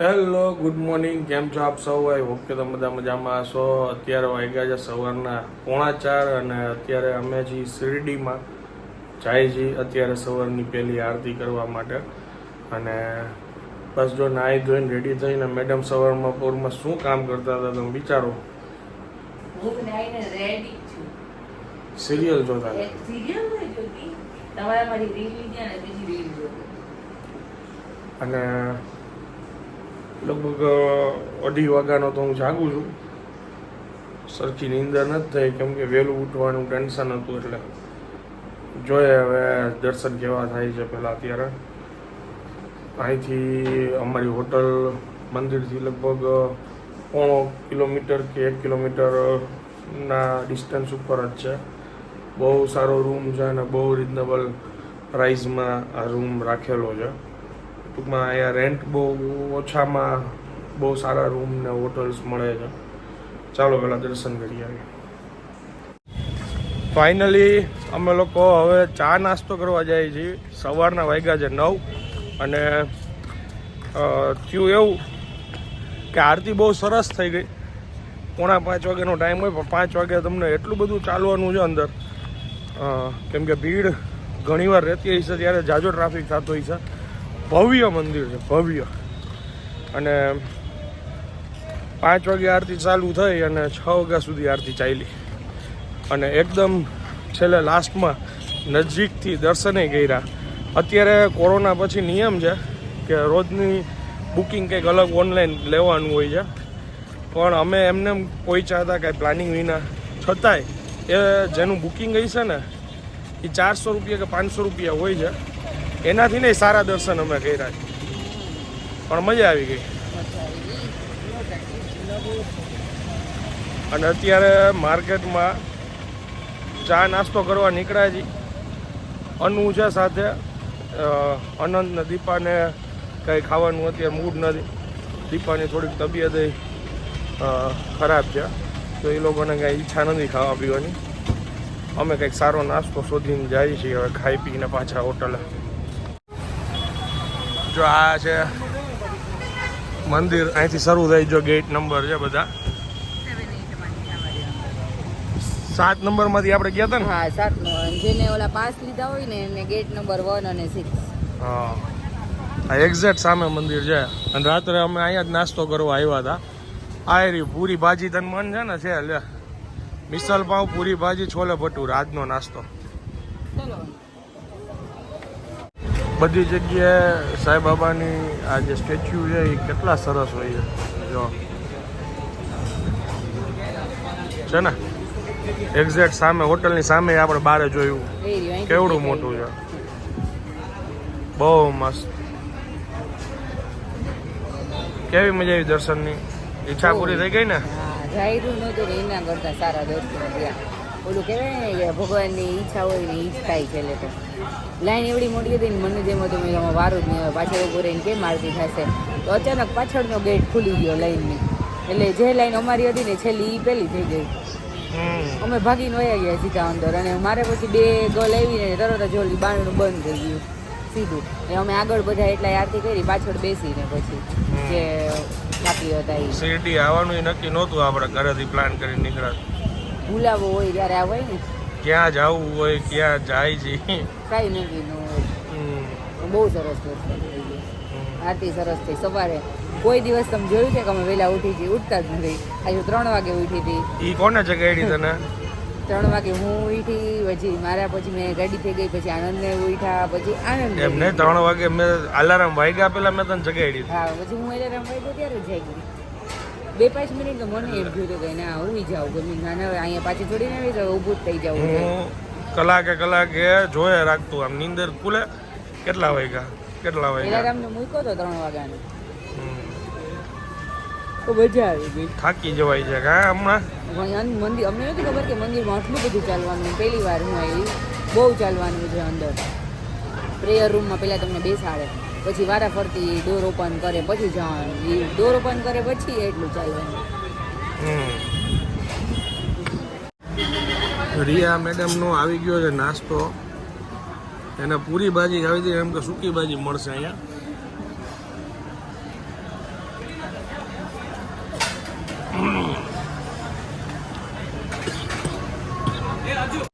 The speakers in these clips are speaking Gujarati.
હેલો ગુડ મોર્નિંગ કેમ છો આપ સૌ? આઈ હોપ કે તમે બધા મજામાં હશો. અત્યારે વાગ્યા છે સવારના પોણા ચાર અને અત્યારે અમે છીએ શિરડીમાં. જાય છીએ અત્યારે સવારની પહેલી આરતી કરવા માટે. અને બસ જો નાહી ધોઈને રેડી થઈને મેડમ સવારમાં પોરમાં શું કામ કરતા હતા તમે વિચારો? સિરિયલ જોતી અને લગભગ અઢી વાગ્યાનો તો હું જાગું છું. સરખી નીંદર નથી થઈ, કેમ કે વહેલું ઉઠવાનું ટેન્શન હતું એટલે. જોઈએ હવે દર્શન કેવા થાય છે પહેલાં અત્યારે. અહીંથી અમારી હોટલ મંદિરથી લગભગ પોણો કિલોમીટર કે એક કિલોમીટરના ડિસ્ટન્સ ઉપર જ છે. બહુ સારો રૂમ છે અને બહુ રિઝનેબલ પ્રાઇઝમાં આ રૂમ રાખેલો છે. ટૂંકમાં અહીંયા રેન્ટ બહુ ઓછામાં બહુ સારા રૂમ ને હોટલ્સ મળે છે. ચાલો પહેલાં દર્શન કરી આવીએ. ફાઇનલી અમે લોકો હવે ચા નાસ્તો કરવા જઈએ છીએ. સવારના વાગ્યા છે નવ અને થયું એવું કે આરતી બહુ સરસ થઈ ગઈ. પોણા પાંચ વાગ્યાનો ટાઈમ હોય, પણ પાંચ વાગે તમને એટલું બધું ચાલવાનું છે અંદર. કેમ કે ભીડ ઘણીવાર રહેતી હોય છે, ત્યારે જાજો ટ્રાફિક થતો હોય છે. ભવ્ય મંદિર છે, ભવ્ય. અને પાંચ વાગે આરતી ચાલુ થઈ અને છ વાગ્યા સુધી આરતી ચાલી. અને એકદમ છેલ્લે લાસ્ટમાં નજીકથી દર્શને કર્યા. અત્યારે કોરોના પછી નિયમ છે કે રોજની બુકિંગ કંઈક અલગ ઓનલાઈન લેવાનું હોય છે. પણ અમે એમને કોઈ હતા કાંઈ પ્લાનિંગ વિના. છતાંય એ જેનું બુકિંગ હશે ને, એ ચારસો રૂપિયા કે પાંચસો રૂપિયા હોય છે. એનાથી નહીં સારા દર્શન અમે કર્યા પણ મજા આવી ગઈ. અને અત્યારે માર્કેટમાં ચા નાસ્તો કરવા નીકળ્યા છીએ. અનુજા સાથે અનંત દીપાને કંઈ ખાવાનું અત્યારે મૂડ નથી. દીપાની થોડીક તબિયત ખરાબ છે. તો એ લોકોને કાંઈ ઈચ્છા નથી ખાવા પીવાની. અમે કંઈક સારો નાસ્તો શોધીને જઈએ છીએ, હવે ખાઈ પીને પાછા હોટલે. જો આ છે મંદિર. અહીંથી શરૂ થઈ જો ગેટ નંબર છે બધા. સાત નંબરમાંથી આપણે ગયા હતા ને? હા સાત જેને ઓલા પાસ લીધા હોય ને એને ગેટ નંબર વન અને સિક્સ હા. આ એક્ઝેક્ટ સામે મંદિર છે. અને રાત્રે અમે અહીંયા જ નાસ્તો કરવા આવ્યા હતા. આ એરી પૂરી ભાજી તન મન છે ને છે લે મિસલ પાઉં પૂરી ભાજી છોલે ભટુર. આજનો નાસ્તો. બધી જગ્યાએ સાંઈબાબાની આ જે સ્ટેચ્યુ છે એ કેટલા સરસ હોય છે. જો. છે ને? એક્ઝેક્ટ સામે હોટલની સામે આપણે બારે જોયું. કેવડું મોટું છે. બહુ મસ્ત. કેવી મજા આવી દર્શનની? ઈચ્છા પૂરી થઈ ગઈ ને? સારા દર્શન થયા. ઓલું કહેવાય ને કે ભગવાનની ઈચ્છા હોય ને ઈ જ થાય છેલ્લે તો. લાઈન એવડી મોટી હતી ને મને જેમ હતું મેં આમાં વારું જ નહીં આવે પાછળ ઉભું રહીને કેમ આરતી થશે? તો અચાનક પાછળનો ગેટ ખુલી ગયો લાઈનની. એટલે જે લાઈન અમારી હતી ને છેલ્લી ઈ પેલી થઈ ગઈ. અમે ભાગીને વયા ગયા સીધા અંદર અને મારે પછી બે ગોલ આવીને તરત જ ઓલી બારણું બંધ થઈ ગયું. સીધું. એ અમે આગળ બધા એટલા આરતી કરી પાછળ બેસીને પછી જે બાકી હતા શેરડી આવવાનું નક્કી નહોતું આપણે ઘરેથી પ્લાન કરીને નીકળ્યા ભૂલાવો હોય ત્યારે આ હોય ને. ક્યાં જવું હોય ક્યાં જાય છે? કાંઈ નક્કી ન હોય. બહુ સરસ આરતી સરસ થઈ. સવારે કોઈ દિવસ તમે જોયું છે કે અમે વહેલા ઉઠી છીએ? ઉઠતા જ નથી. આજે ત્રણ વાગે ઉઠી હતી. એ કોને જગાડી તને? ત્રણ વાગે હું ઉઠી પછી મારા પછી મેં ગાડી થઈ ગઈ પછી આનંદ ને ઉઠ્યા પછી આનંદ એમ નહીં ત્રણ વાગે મેં અલાર્મ વાગ્યા પેલા મેં તને જગાડી હા પછી હું અલાર્મ વાગ્યો ત્યારે જાગી. બે પાંચ મિનિટ તો મને એમ થયું હતું કે ના હું જાઉં. ગમે ના ના અહીંયા પાછી થોડી ને આવી ઊભું જ થઈ જાવ હું કલાકે કલાકે જોયે રાખતું. આમ નીંદર ખુલે. કેટલા વાગ્યા? કેટલા પેલા વાગ્યા તમને મૂક્યો તો ત્રણ વાગ્યાનો. મજા આવી ગઈ. થાકી જવાય છે કા હમણાં? મંદિર અમને નથી ખબર કે મંદિરમાં આટલું બધું ચાલવાનું. પહેલી વાર હું આવી. બહુ ચાલવાનું છે અંદર. પ્રેયર રૂમમાં પહેલાં તમને બેસાડે. પછી વારા ફરતી ડોર ઓપન કરે, પછી જવાનું એ ડોર ઓપન કરે પછી એટલું ચાલવાનું રિયા મેડમનો આવી ગયો છે નાસ્તો. એને પૂરી ભાજી ખાવી હતી એમ કે સૂકી ભાજી મળશે અહીંયા.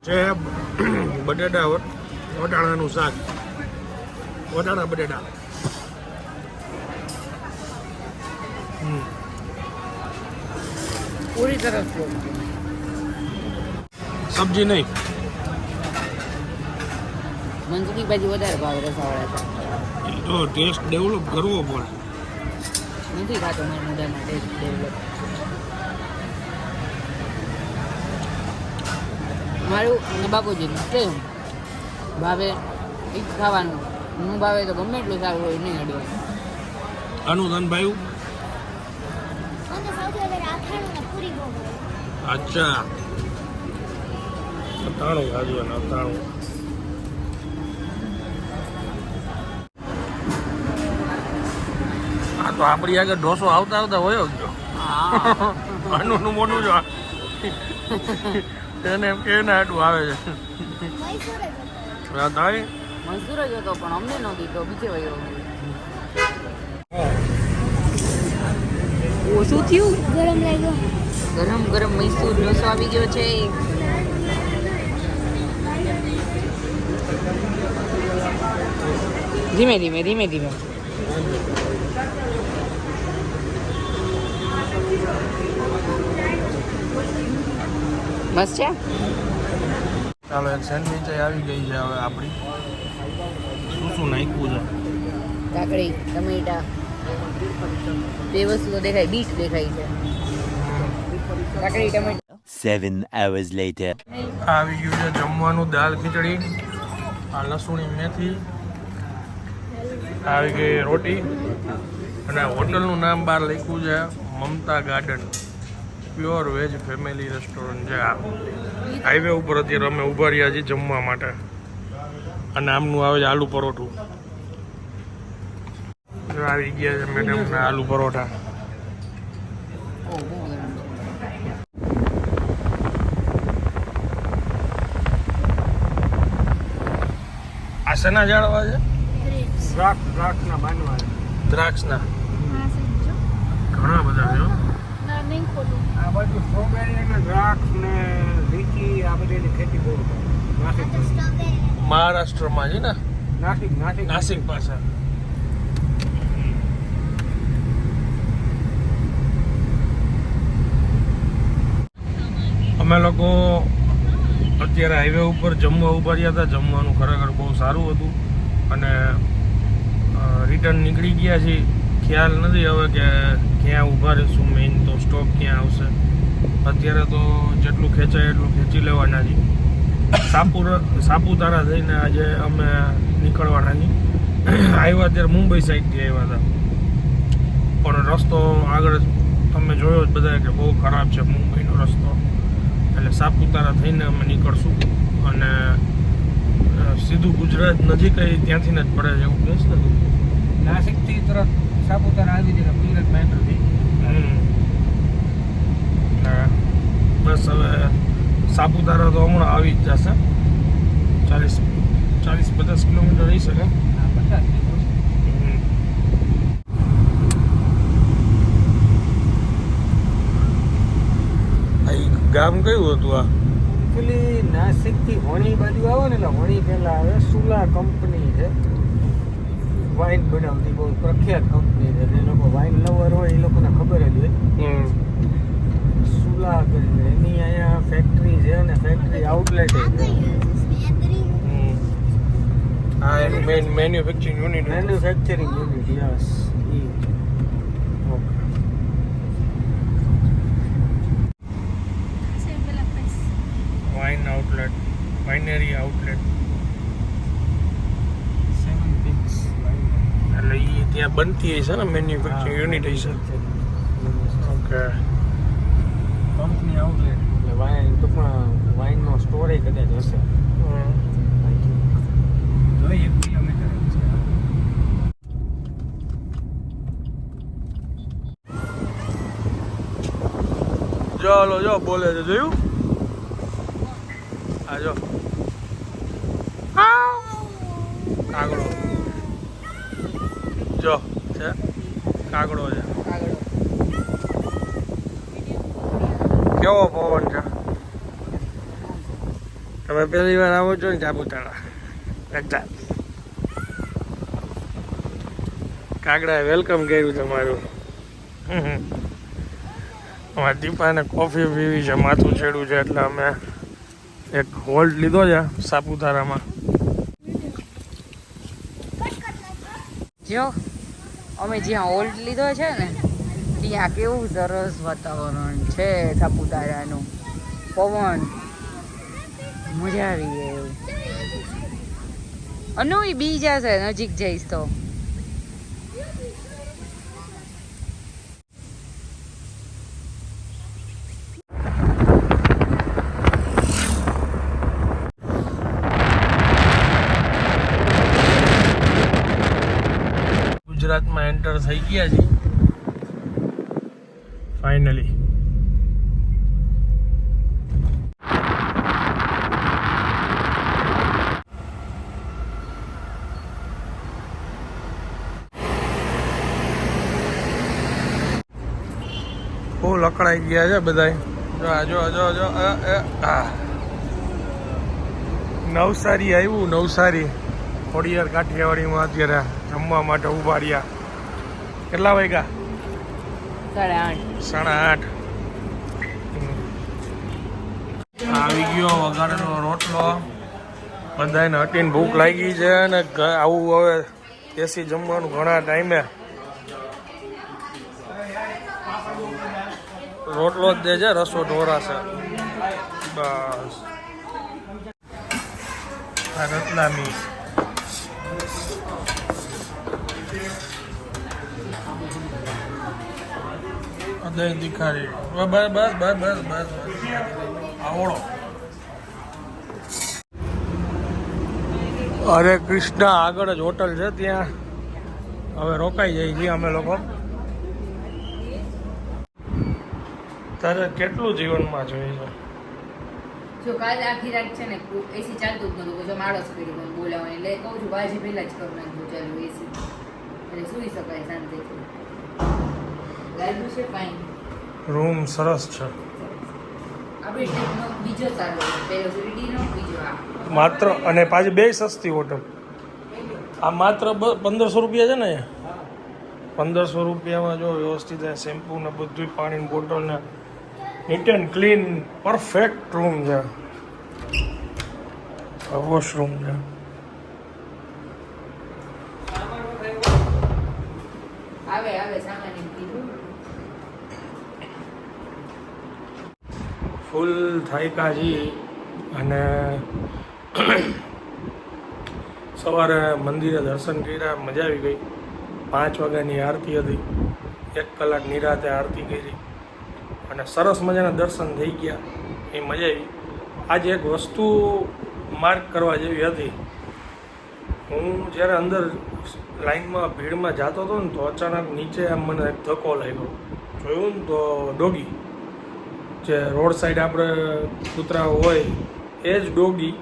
જે બટેટા વટાણાનું શાક. વટાણા બટેટા. હમ. પૂરી તરફ સબ્જી નહીં. મંચની ભાજી વધારે ભાવ રસાવાળા છે એ તો ટેસ્ટ ડેવલપ કરવો પડે. નથી ખાતો મારા મોઢામાં ટેસ્ટ ડેવલપ મારું અને બાપુજીનું સેમ ભાવે? એ ખાવાનું. હું ભાવે તો ગમે એટલું સારું હોય નહીં અડવાનું અનુદાન ભાઈ ને. અચ્છા. અથાણું ખાધું અને અથાણું. આ તો આપણી આગળ ઢોસો આવતા આવતા હોય જ જો. હા. આનું મોટું જો. એને એમ કે ના આટલું આવે છે. આ તારી મજદૂર જ હતો પણ અમને ન દીધો બીજે વયો ઓછું થયું? ગરમ લાગ્યો? ગરમ ગરમ મૈસૂર ઢોસો આવી ગયો છે. ધીમે ધીમે ધીમે ધીમે. મસ્ત છે? ચાલો એક સેન્ડવિચ આવી ગઈ છે હવે આપણી. શું નાખ્યું છે? કાકડી ટમેટા બે વસ્તુ તો દેખાય બીટ દેખાય છે. કાકડી ટમેટા. Seven hours later. આવી ગયું છે જમવાનું દાલ ખીચડી આ લસુણી મેથી આવી ગઈ રોટી અને હોટલનું નામ બહાર લખ્યું છે Mamta Garden. Pure veg family restaurant છે આ. હાઈવે ઉપર અત્યારે અમે ઊભા રહ્યા છીએ જમવા માટે. અને આમનું આવે છે આલુ પરોઠું. જો આવી ગયા છે મેડમના આલુ પરોઠા. ઓ બહુ છે આ શેના જાળવા છે? દ્રાક્ષ દ્રાક્ષના બાંધવા દ્રાક્ષના. ઘણા બધા છે હો. ના નહીં ખોલું આ બાજુ સ્ટ્રોબેરી અને દ્રાક્ષ ને લીચી આ બધી ખેતી બહુ મહારાષ્ટ્રમાં છે ને? નાસિક નાસિક. નાસિક પાછા. અમે લોકો અત્યારે હાઈવે ઉપર જમવા ઊભા રહ્યા હતા. જમવાનું ખરેખર બહુ સારું હતું. અને રિટર્ન નીકળી ગયા છીએ. ખ્યાલ નથી હવે કે ક્યાં ઊભા રહીશું. મેઇન તો સ્ટોપ ક્યાં આવશે. અત્યારે તો જેટલું ખેંચાય એટલું ખેંચી લેવાના છીએ. સાપુર સાપુતારા થઈને આજે અમે નીકળવાના છીએ આવ્યા ત્યારે મુંબઈ સાઈડથી આવ્યા હતા. પણ રસ્તો આગળ તમે જોયો જ બધા કે બહુ ખરાબ છે મુંબઈનો રસ્તો. એટલે સાપુતારા થઈને અમે નીકળશું. અને સીધું ગુજરાત નજીક ત્યાંથી જ પડે છે એવું કહીશ ને? નાસિકથી તરત સાપુતારા આવી જાય પીરત મેટર થઈ હમ. એટલે બસ હવે સાપુતારા તો હમણાં આવી જ જશે. ચાલીસ ચાલીસ પચાસ કિલોમીટર રહી શકે. ગામ કયું હતું આ? પેલી નાસિકથી વણી બાજુ આવો ને એટલે વણી પહેલાં આવે સુલા કંપની છે. વાઇન બનાવતી બહુ પ્રખ્યાત કંપની છે. એ લોકો વાઇન લવર હોય એ લોકોને ખબર જ હોય. સુલા કરીને. એની અહીંયા ફેક્ટરી છે અને ફેક્ટરી આઉટલેટ. આ એનું main manufacturing unit manufacturing unit yes wine outlet winery outlet એટલે એ ત્યાં બનતી હશે ને મેન્યુફેક્ચરિંગ યુનિટ હશે ઓકે આઉટલેટ એટલે વાઇન ટૂંકમાં વાઇનનો સ્ટોરે કદાચ હશે. જો એક કિલોમીટર ચાલો જો બોલે છે જોયું? આ જો. કાગડો. જો છે. કાગડો છે આગળ કેવો પવન છે? તમે પહેલી વાર આવો છો ને સાપુતારા અચ્છા કાગડાએ વેલકમ કર્યું તમારું. અમારા દીપાને કોફી પીવી છે, માથું છેડું છે, એટલે અમે એક હોલ્ડ લીધો છે સાપુતારામાં. જો, અમે જ્યાં હોલ્ડ લીધો છે ને ત્યાં કેવું સરસ વાતાવરણ છે સાપુતારાનું. પવન. મજા આવી એવું અનુ ઈ બી નજીક જઈશ તો. ગુજરાતમાં એન્ટર થઈ ગયા છીએ ફાઇનલી બહુ લકડાઈ ગયા છે બધા જો જો જો નવસારી આવ્યું નવસારી. ખોડિયાર કાઠિયાવાડીમાં અત્યારે જમવા માટે ઊભા રહ્યા. કેટલા વાગ્યા? સાડા આઠ. આવી ગયો વઘારેલો રોટલો. બધાને હટીને ભૂખ લાગી છે અને આવું હવે દેશી જમવાનું ઘણા ટાઈમે. રોટલો જ દે છે. રસો ઢોરાશે બસ રતલામી દહીં દીખારી બસ બસ બસ બસ બસ બસ. આવડો. હરે કૃષ્ણ આગળ જ હોટલ છે ત્યાં. હવે રોકાઈ જઈએ છીએ અમે લોકો. તારે કેટલું જીવનમાં જોઈએ છે? જો કાલે આખી રાત છે ને એસી ચાલતું જ નતું. જો માળસ કરી મને એટલે કહું છું બાજી પહેલા જ કરું નાખું ચાલુ એસી. એટલે સુઈ શકાય શાંતિથી. રૂમ સરસ છે. માત્ર અને પાછી બે સસ્તી હોટલ. આ માત્ર પંદરસો રૂપિયા છે ને પંદરસો રૂપિયામાં જો વ્યવસ્થિત શેમ્પુ ને બધું પાણીની બોટલ ને neat and clean perfect room છે. વોશરૂમ છે. આવે આવે સામાન્ય કીધું ફૂલ થાયકાજી અને સવારે મંદિરે દર્શન કર્યા, મજા આવી ગઈ. પાંચ વાગ્યાની આરતી હતી. એક કલાક નિરાતે આરતી કરી અને સરસ મજાના દર્શન થઈ ગયા. એ મજા આવી. આજે એક વસ્તુ માર્ક કરવા જેવી હતી. હું જ્યારે અંદર લાઈનમાં, ભીડમાં જતો હતો ને, તો અચાનક નીચે આમ મને એક ધક્કો લાગ્યો. જોયું ને તો ડોગી. જે રોડ સાઈડ આપણે કૂતરા હોય, એ જ ડોગી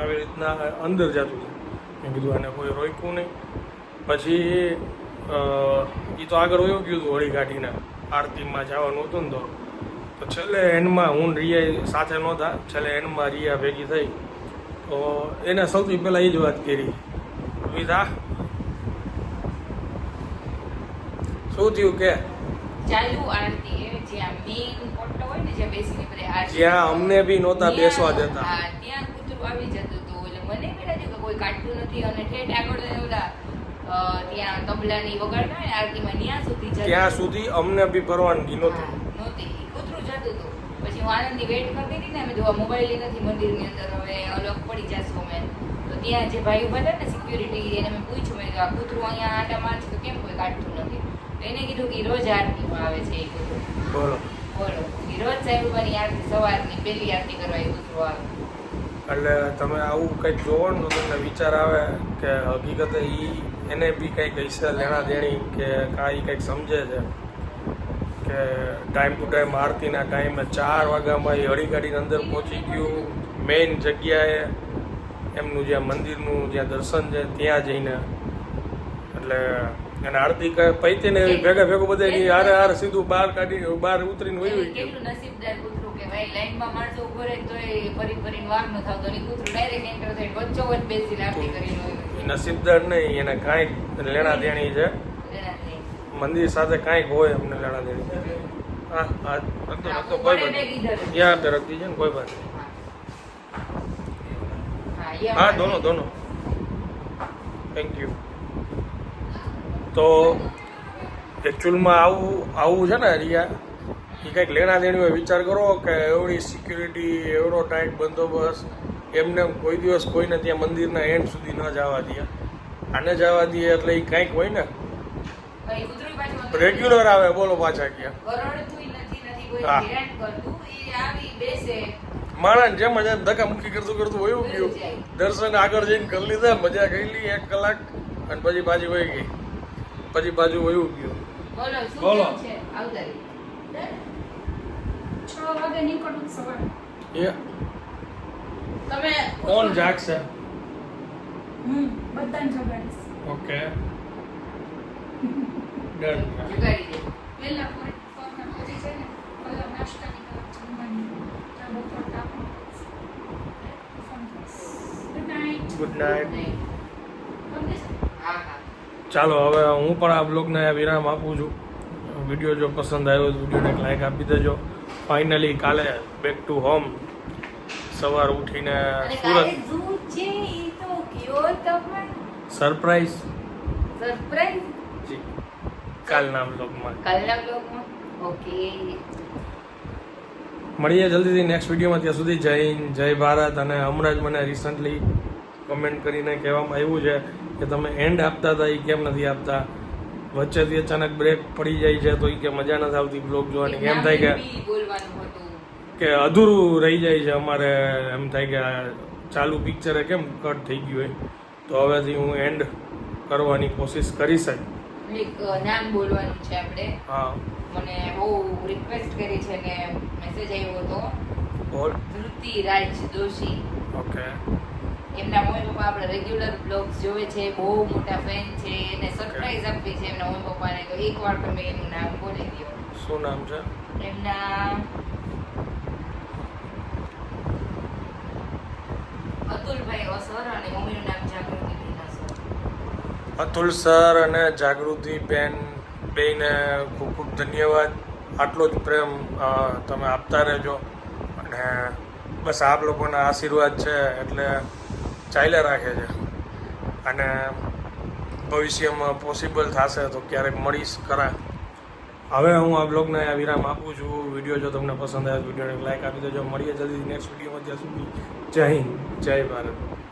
આવી રીતના અંદર જતું હતું. મેં કીધું આને કોઈ રોક્યું નહીં. પછી એ તો આગળ વયો ગયું હતું હોળી કાઢીને આરતીમાં જવાનું હતું ને તો. તો છેલ્લે એન્ડમાં હું રિયા સાથે નહોતા. છેલ્લે એન્ડમાં રિયા ભેગી થઈ. તો એને સૌથી પહેલાં એ જ વાત કરી. વિધા શું થયું કે? ચાલુ આરતી જે આ મેઇન બેસીને આરતી જ્યાં અમને બી નહોતા બેસવા દેતા. હા ત્યાં કૂતરું આવી જતું હતું. એટલે મને બી લાગ્યું કે કોઈ કાઢતું નથી. અને ઠેઠ આગળ ઓલા ત્યાં તબલાની વગાડતા હોય ને આરતીમાં ત્યાં સુધી જતું ત્યાં સુધી અમને બી પરવાનગી નહોતી. નહોતી. કૂતરું જતું હતું. પછી હું આનંદની વેટ કરતી હતી ને અમે જોવા મોબાઈલ નથી મંદિરની અંદર હવે અલગ પડી જશું અમે. તો ત્યાં જે ભાઈ ઊભા હતા ને સિક્યુરિટી એને મેં પૂછ્યું મેં આ કૂતરું અહીંયા આટા મારશે તો કેમ કોઈ કાઢતું નથી? એને કીધું કે રોજ આરતીમાં આવે છે એ કૂતરું. બોલો. એટલે તમે આવું કંઈક જોવાનું તમને વિચાર આવે કે હકીકતે એ એને બી કંઈક હશે લેણા દેણી કે કાંઈ કંઈક સમજે છે. કે ટાઈમ ટુ ટાઈમ આરતીના ટાઈમે ચાર વાગ્યામાં એ હળીગાડીની અંદર પહોંચી ગયું. મેઇન જગ્યાએ એમનું જ્યાં મંદિરનું જ્યાં દર્શન છે ત્યાં જઈને. એટલે અને આરતી પૈતી પૈતીને ભેગા ભેગો બધા હારે હારે સીધું બહાર કાઢી બહાર ઉતરીને હોય હોય કેટલું નસીબદાર નહીં એને કાંઈક લેણા દેણી છે મંદિર સાથે કાંઈક હોય અમને લેણા દેણી હા હા તો કોઈ વાત યાદ રાખતી છે ને કોઈ વાત નહીં. હા. દોનો દોનો. થેન્ક યુ તો એકચ્યુઅલમાં આવું આવું છે ને રિયા એ કંઈક લેણા દેણી હોય વિચાર કરો કે એવડી સિક્યુરિટી એવડો ટાઈટ બંદોબસ્ત એમને કોઈ દિવસ કોઈને ત્યાં મંદિરના એન્ડ સુધી ન જવા દે. આને જવા દે એટલે એ કંઈક હોય ને. રેગ્યુલર આવે બોલો પાછા બેસે. માણસ જેમ મજા ધક્કા મુક્કી કરતું કરતું વયું ગયું. દર્શન આગળ જઈને કરી લીધા મજા કરી લી એક કલાક અને પછી પાછી વહી ગઈ. પછી બાજુ વયું ગયું. બોલો શું છે? આવતારી. છ વાગે નીકળું સવારે. એ તમે કોણ જાગશે? હમ બધાને જગાડીશ. ઓકે. ડન. જગાડી દે. પહેલા પોઈન્ટ પગના પહોંચી જાય ને પહેલા ગુડ નાઇટ ગુડ નાઇટ નહીં. હા હા ચાલો હવે હું પણ આ બ્લોગને વિરામ આપું છું. વીડિયો જો પસંદ આવ્યો તો વિડીયોને લાઈક આપી દેજો. ફાઇનલી કાલે બેક ટુ હોમ સવાર ઉઠીને સુરત. સરપ્રાઈઝ સરપ્રાઈઝ જી કાલના બ્લોગમાં કાલના બ્લોગમાં ઓકે મળીએ જલ્દીથી નેક્સ્ટ વિડીયોમાં. ત્યાં સુધી જય હિન્દ જય ભારત. અને હમણાં જ મને રિસન્ટલી કમેન્ટ કરીને કહેવામાં આવ્યું છે કે તમે એન્ડ આપતા હતા એ કેમ નથી આપતા? વચ્ચેથી અચાનક બ્રેક પડી જાય છે તો એ કે મજા નથી આવતી બ્લોગ જોવાની. એમ થાય કે કે અધૂરું રહી જાય છે અમારે એમ થાય કે ચાલુ પિક્ચરે કેમ કટ થઈ ગયું હોય? તો હવેથી હું એન્ડ કરવાની કોશિશ કરીશ શકું નામ બોલવાનું છે આપણે. હા. મને બહુ રિક્વેસ્ટ કરી છે ને મેસેજ આવ્યો હતો. બોલ. ધૃતિ રાજ જોશી ઓકે. એમના મમ્મી પપ્પા આપણે રેગ્યુલર બ્લોગ્સ જોવે છે બહુ મોટા ફેન છે એને સરપ્રાઈઝ આપવી છે એમના મમ્મી પપ્પાને. તો એકવાર તમે એનું નામ બોલી દો શું નામ છે? એમના અતુલભાઈ અસર અને મમ્મીનું નામ જાગૃતિ અતુલ સર અને જાગૃતિ બેન બેને ખૂબ ખૂબ ધન્યવાદ. આટલો જ પ્રેમ તમે આપતા રહેજો. અને બસ આપ લોકોના આશીર્વાદ છે એટલે ચાલ્યા રાખે છે. અને ભવિષ્યમાં પોસિબલ થશે તો ક્યારેક મળીશ, કરા. હવે હું આ બ્લોગને આ વિરામ આપું છું. વીડિયો જો તમને પસંદ આવે વિડીયોને લાઈક આપી દેજો. મળીએ જલ્દી નેક્સ્ટ વિડીયોમાં ત્યાં જય હિન્દ, જય ભારત.